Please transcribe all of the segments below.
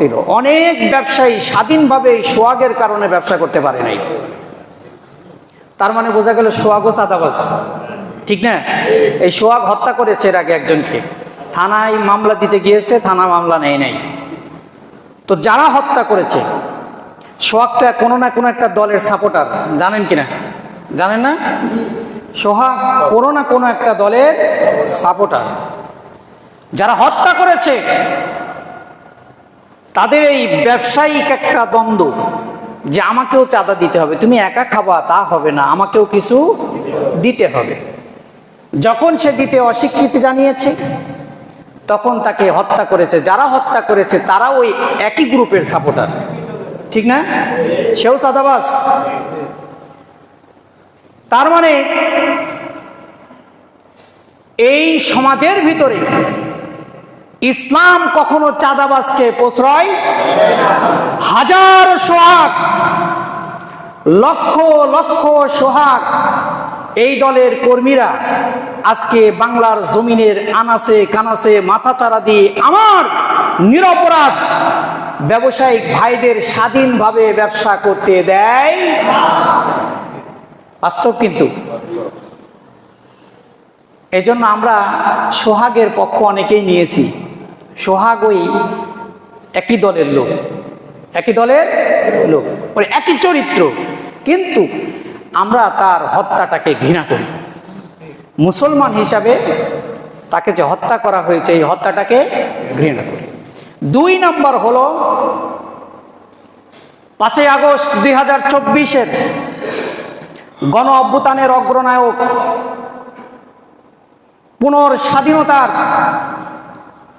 ছিল। অনেক ব্যবসায়ী স্বাধীনভাবে এই সোহাগের কারণে ব্যবসা করতে পারে নাই। তার মানে বোঝা গেল সোহাগও চাঁদাবাজ। ঠিক না? এই সোহাগ হত্যা করেছে এর আগে একজনকে। থানায় মামলা দিতে গিয়েছে, থানা মামলা নেয় নাই। তো যারা হত্যা করেছে সোহাগটা কোনো না কোনো একটা দলের সাপোর্টার জানেন কি না? জানেন না? সোহাগ কোনো না কোনো একটা দলের সাপোর্টার যারা হত্যা করেছে তাদের এই ব্যবসায়িক একটা দ্বন্দ্ব যে আমাকেও চাঁদা দিতে হবে, তুমি একা খাবা, তা হবে না, আমাকেও কিছু দিতে হবে। যখন সে দিতে অস্বীকৃতি জানিয়েছে, তখন তাকে হত্যা করেছে। যারা হত্যা করেছে তারা ওই একই গ্রুপের সাপোর্টার ঠিক না? সেও চাঁদাবাস তার মানে এই সমাজের ভিতরে ইসলাম কখনো চাঁদাবাজকে প্রশ্রয় হাজার সোহাগ, লক্ষ লক্ষ সোহাগ, এই দলের কর্মীরা আজকে বাংলার জমিনের আনাসে কানাসে মাথা চারা দিয়ে আমার নিরপরাধ ব্যবসায়িক ভাইদের স্বাধীনভাবে ব্যবসা করতে দেয়। বাস্তব কিন্তু। এজন্য আমরা সোহাগের পক্ষ অনেকেই নিয়েছি। সোহাগ ওই একই দলের লোক, একই দলের লোক ওই একই চরিত্র। কিন্তু আমরা তার হত্যাটাকে ঘৃণা করি। মুসলমান হিসাবে তাকে যে হত্যা করা হয়েছে, এই হত্যাটাকে ঘৃণা করি। দুই নম্বর হলো পাঁচই আগস্ট দুই হাজার চব্বিশের গণ অভ্যুত্থানের অগ্রনায়ক পুনর স্বাধীনতার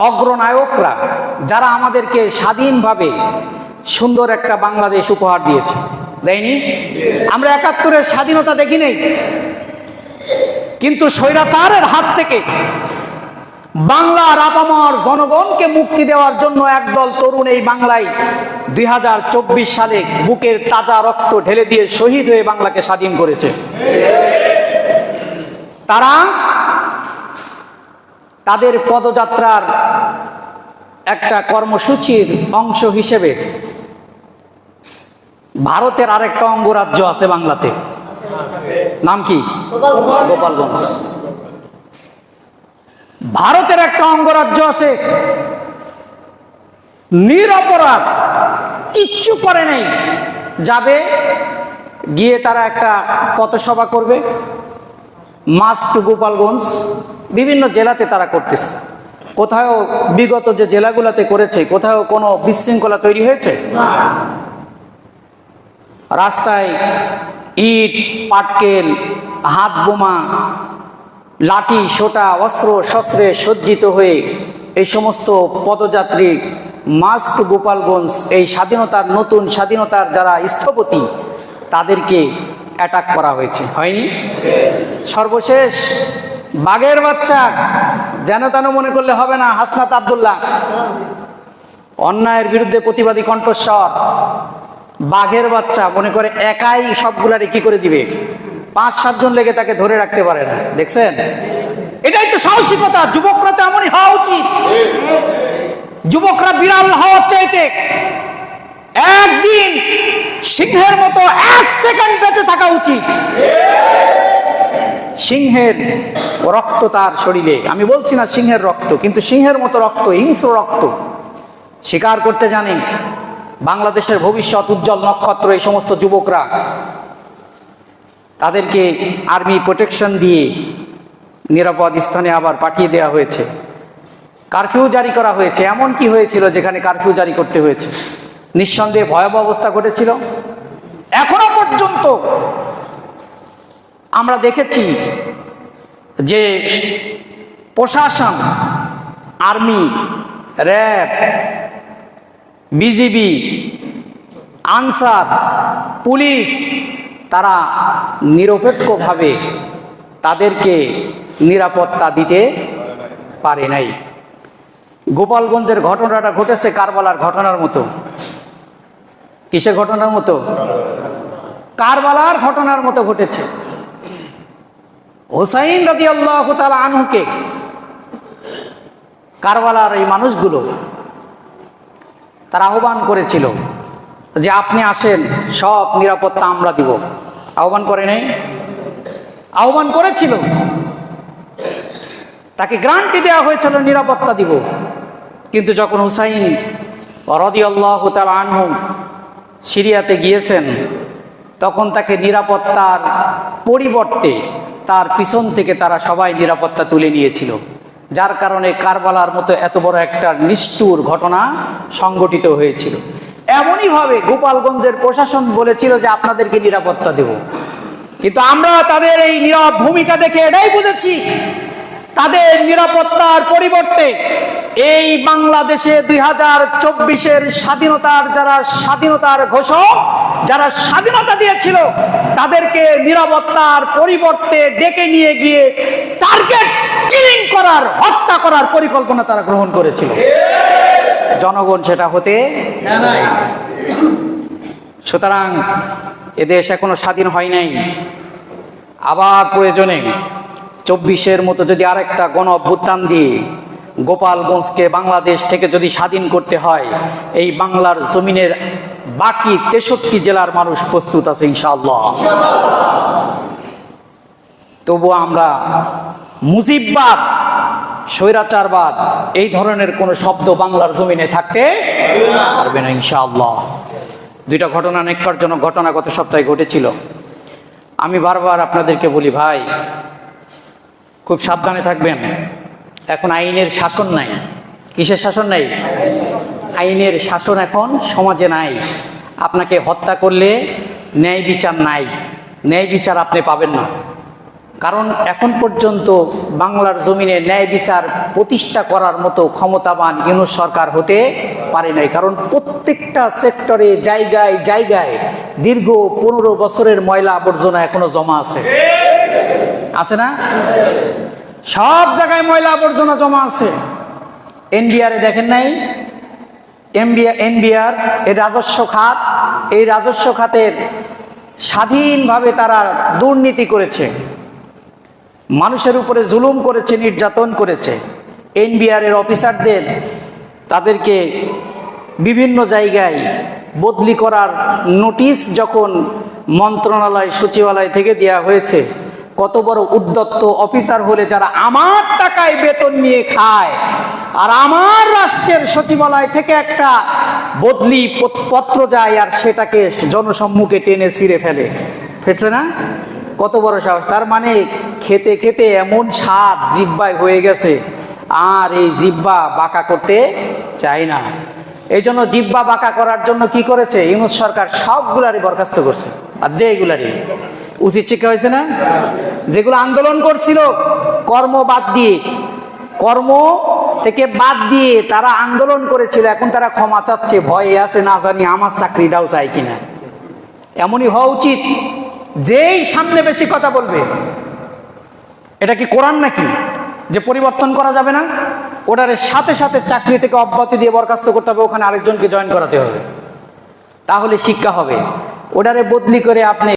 অগ্রনায়করা, যারা আমাদেরকে স্বাধীনভাবে সুন্দর একটা বাংলাদেশ উপহার দিয়েছে। দেয়নি? আমরা একাত্তরের স্বাধীনতা দেখি নেই। কিন্তু স্বৈরাচারের হাত থেকে বাংলার আপামর জনগণকে মুক্তি দেওয়ার জন্য একদল তরুণ এই বাংলায় দুই হাজার চব্বিশ সালে বুকের তাজা রক্ত ঢেলে দিয়ে শহীদ হয়ে বাংলাকে স্বাধীন করেছে। তারা তাদের পদযাত্রার একটা কর্মসূচির অংশ হিসেবে ভারতের আরেকটা অঙ্গরাজ্য আছে বাংলাতে। নাম কি? গোপালগঞ্জ। ভারতের একটা অঙ্গরাজ্য আছে। নিরপরাধ, কিচ্ছু করে নাই। যাবে, গিয়ে তারা একটা পথসভা করবে। মাস্ট গোপালগঞ্জ বিভিন্ন জেলাতে তারা করতেছে। কোথাও বিগত যে জেলাগুলোতে করেছে কোথাও কোনো বিশৃঙ্খলা তৈরি হয়েছে? রাস্তায় ইট পাটকেল হাত বোমা লাঠি সোটা অস্ত্র শস্ত্রে সজ্জিত হয়ে এই সমস্ত পদযাত্রী মাস্ক গোপালগঞ্জ এই স্বাধীনতার নতুন স্বাধীনতার যারা স্থপতি তাদেরকে অ্যাটাক করা হয়েছে। হয়নি? সর্বশেষ, বাঘের বাচ্চা, যেন তেন মনে করলে হবে না, হাসনাত আবদুল্লাহ। অন্যায়ের বিরুদ্ধে প্রতিবাদী কণ্ঠস্বর। বাঘের বাচ্চা, মনে করে একাই সবগুলারে কি করে দিবে? পাঁচ সাতজন লেগে তাকে ধরে রাখতে পারে না। দেখছেন? এটাই তো সাহসিকতা, যুবকরা তো এমনই হওয়া উচিত। যুবকরা বিড়াল হওয়ার চাইতে একদিন সিংহের মতো এক সেকেন্ড বেঁচে থাকা উচিত। সিংহের রক্ত তার শরীরে। আমি বলছি না সিংহের রক্ত, কিন্তু সিংহের মতো রক্ত, হিংস্র রক্ত। স্বীকার করতে জানে, বাংলাদেশের ভবিষ্যৎ উজ্জ্বল নক্ষত্র, এই সমস্ত যুবকরা। তাদেরকে আর্মি প্রোটেকশন দিয়ে নিরাপদ স্থানে আবার পাঠিয়ে দেওয়া হয়েছে। কারফিউ জারি করা হয়েছে। এমন কি হয়েছিল যেখানে কারফিউ জারি করতে হয়েছে? নিঃসন্দেহে ভয়াবহ অবস্থা ঘটেছিল। এখনও পর্যন্ত আমরা দেখেছি যে প্রশাসন, army, RAB, BGB, Ansar, police, তারা নিরপেক্ষভাবে তাদেরকে নিরাপত্তা দিতে পারে নাই। গোপালগঞ্জের ঘটনাটা ঘটেছে কারবালার ঘটনার মতো। কিসের ঘটনার মতো? কারবালার ঘটনার মতো ঘটেছে। হোসাইন রাজি আল্লাহ আনহুকে কারবালার এই মানুষগুলো তারা আহ্বান করেছিল যে আপনি আসেন, সব নিরাপত্তা আমরা দিব। আহ্বান করে নেই? আহ্বান করেছিল। তাকে গ্রান্টি দেওয়া হয়েছিল, নিরাপত্তা দিব। কিন্তু যখন হুসাইন রদিয়াল্লাহ আনহু সিরিয়াতে গিয়েছেন, তখন তাকে নিরাপত্তার পরিবর্তে তার পিছন থেকে তারা সবাই নিরাপত্তা তুলে নিয়েছিল। যার কারণে কারবালার মতো এত বড় একটা নিষ্ঠুর ঘটনা সংগঠিত হয়েছিল। এমনইভাবে গোপালগঞ্জের প্রশাসন বলেছিল যে আপনাদেরকে নিরাপত্তা দেব। কিন্তু আমরা তাদের এই নীরব ভূমিকা দেখে এটাই বুঝেছি। তাদের নিরাপত্তার পরিবর্তে এই বাংলাদেশে দুই হাজার চব্বিশের স্বাধীনতার যারা স্বাধীনতার ঘোষক যারা স্বাধীনতা দিয়েছিল, তাদেরকে নিরাপত্তার পরিবর্তে ডেকে নিয়ে গিয়ে টার্গেট কিলিং করার, হত্যা করার পরিকল্পনা তারা গ্রহণ করেছিল। জনগণ সেটা হতে সুতরাং এদেশ এখনও স্বাধীন হয় নাই। আবার প্রয়োজনে চব্বিশের মতো যদি আরেকটা গণ অভ্যুত্থান দিয়ে গোপালগঞ্জকে বাংলাদেশ থেকে যদি স্বাধীন করতে হয়, এই বাংলার জমিনের বাকি তেষট্টি জেলার মানুষ প্রস্তুত আছে ইনশাআল্লাহ। তবুও আমরা মুজিববাদ, স্বৈরাচারবাদ, এই ধরনের কোনো শব্দ বাংলার জমিনে থাকতে পারবে না ইনশাআল্লাহ। দুইটা ঘটনা নেককারজনক ঘটনা গত সপ্তাহে ঘটেছিল। আমি বারবার আপনাদেরকে বলি, ভাই, খুব সাবধানে থাকবেন। এখন আইনের শাসন নাই। কিসের শাসন নাই? আইনের শাসন এখন সমাজে নাই। আপনাকে হত্যা করলে ন্যায় বিচার নাই। ন্যায় বিচার আপনি পাবেন না। কারণ এখন পর্যন্ত বাংলার জমিনে ন্যায় বিচার প্রতিষ্ঠা করার মতো ক্ষমতাবান ইউনুস সরকার হতে পারে নাই। কারণ প্রত্যেকটা সেক্টরে জায়গায় জায়গায় দীর্ঘ পনেরো বছরের ময়লা আবর্জনা এখনও জমা আছে। আছে না? সব জায়গায় ময়লা আবর্জনা জমা আছে। এনবিআরে দেখেন নাই? এমবিআর এনবিআর এই রাজস্ব খাত, এই রাজস্ব খাতের স্বাধীনভাবে তারা দুর্নীতি করেছে। মানুষের উপরে জুলুম করেছে, নির্যাতন করেছে। এনবিআর এর অফিসারদের তাদেরকে বিভিন্ন জায়গায় বদলি করার নোটিশ যখন মন্ত্রণালয়, সচিবালয় থেকে দেওয়া হয়েছে কত বড় উদ্যত্ত অফিসার হলে যারা আমার টাকায় বেতন নিয়ে খায়, আর আমার রাষ্ট্রের সচিবালয় থেকে একটা বদলি পত্র যায় আর সেটাকে জনসম্মুখে টেনে ছিঁড়ে ফেলে। ফেসলে না? কত বড় সাহস। তার মানে খেতে খেতে এমন স্বাদ জিব্বায় হয়ে গেছে, আর এই জিব্বা বাঁকা করতে চায় না। এই জন্য জিব্বা বাঁকা করার জন্য কি করেছে? ইউনুস সরকার সবগুলারই বরখাস্ত করছে। আর দে এগুলারই উচিত শিক্ষা হয়েছে না? যেগুলো আন্দোলন করছিল, কর্ম বাদ দিয়ে, কর্ম থেকে বাদ দিয়ে তারা আন্দোলন করেছিল, এখন তারা ক্ষমা চাচ্ছে, ভয়ে আছে, না জানি আমার চাকরিটাও চাই কিনা। এমনই হওয়া উচিত, যেই সামনে বেশি কথা বলবে। এটা কি কোরআন নাকি? যে পরিবর্তন করা যাবে না? ওটার সাথে সাথে চাকরি থেকে অব্যাহতি দিয়ে বরখাস্ত করতে হবে, ওখানে আরেকজনকে জয়েন করাতে হবে। তাহলে শিক্ষা হবে। ওটারে বদলি করে আপনি